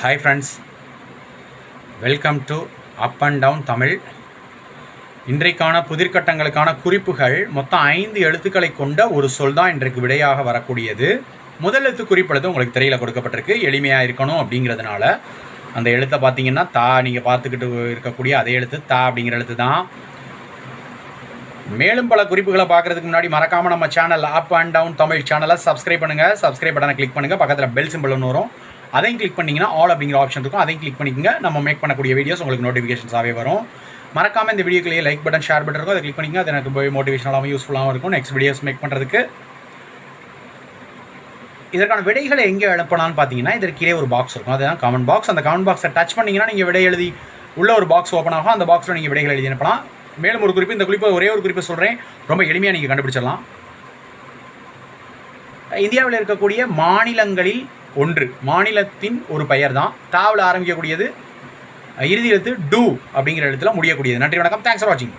Hi friends welcome to up and down Tamil இன்றைக்கான புதிர்கட்டங்களுக்கான குறிப்புகள் மொத்தம் ஐந்து எழுத்துக்களை கொண்ட ஒரு சொல் தான் இன்றைக்கு விடையாக வரக்கூடியது. முதல் எழுத்து குறிப்பெழுத்து உங்களுக்கு திரையில் கொடுக்கப்பட்டிருக்கு. எளிமையாக இருக்கணும் அப்படிங்கிறதுனால. அந்த எழுத்தை பார்த்தீங்கன்னா தா நீங்கள் பார்த்துக்கிட்டு இருக்கக்கூடிய அதே எழுத்து தா அப்படிங்கிற எழுத்து தான். மேலும் பல குறிப்புகளை பார்க்குறதுக்கு முன்னாடி மறக்காமல் நம்ம channel up and down Tamil சேனலை சப்ஸ்கிரைப் பண்ணுங்கள் சப்ஸ்கிரைப் பட்டனை கிளிக் பண்ணுங்கள் பக்கத்தில் பெல் சிம்பிள் ஒன்று வரும். அதையும் கிளிக் பண்ணீங்கன்னா ஆல் அப்படிங்கிற ஆப்ஷன் இருக்கும். அதையும் கிளிக் பண்ணிக்கங்க. நம்ம மேக் பண்ணக்கூடிய வீடியோஸ் உங்களுக்கு நோட்டிஃபிகேஷன்ஸாகவே வரும். மறக்காமல் இந்த வீடியோக்குள்ளேயே லைக் பட்டன் ஷேர் பட்டன் இருக்கும். அதை கிளிக் பண்ணிங்க அது எனக்கு போய் மோட்டிவேஷனலாகவும் யூஸ்ஃபுல்லாகவும் இருக்கும். நெக்ஸ்ட் வீடியோஸ் மேக் பண்ணுறதுக்கு இதற்கான விடைகளை எங்கே எழுப்பலாம்னு பார்த்தீங்கன்னா இதற்கு கீழே ஒரு பாக்ஸ் இருக்கும். அதுதான் கமெண்ட் பாக்ஸ் அந்த கமெண்ட் பாக்ஸை டச் பண்ணிங்கன்னா நீங்கள் விடை எழுதி உள்ள ஒரு பாக்ஸ் ஓப்பன் ஆகும். அந்த பாக்ஸில் நீங்கள் விடைகள் எழுதி அனுப்பலாம். மேலும் ஒரு குறிப்பு இந்த குறிப்பை ஒரே ஒரு குறிப்பை சொல்கிறேன் ரொம்ப எளிமையாக நீங்கள் கண்டுபிடிச்சிடலாம். இந்தியாவில் இருக்கக்கூடிய மாநிலங்களில் ஒன்று. மாநிலத்தின் ஒரு பெயர் தான் தாவில் ஆரம்பிக்கக்கூடியது இறுதி எழுத்து டூ அப்படிங்கிற இடத்துல முடியக்கூடியது. நன்றி வணக்கம். தேங்க்ஸ் ஃபார் வாட்சிங்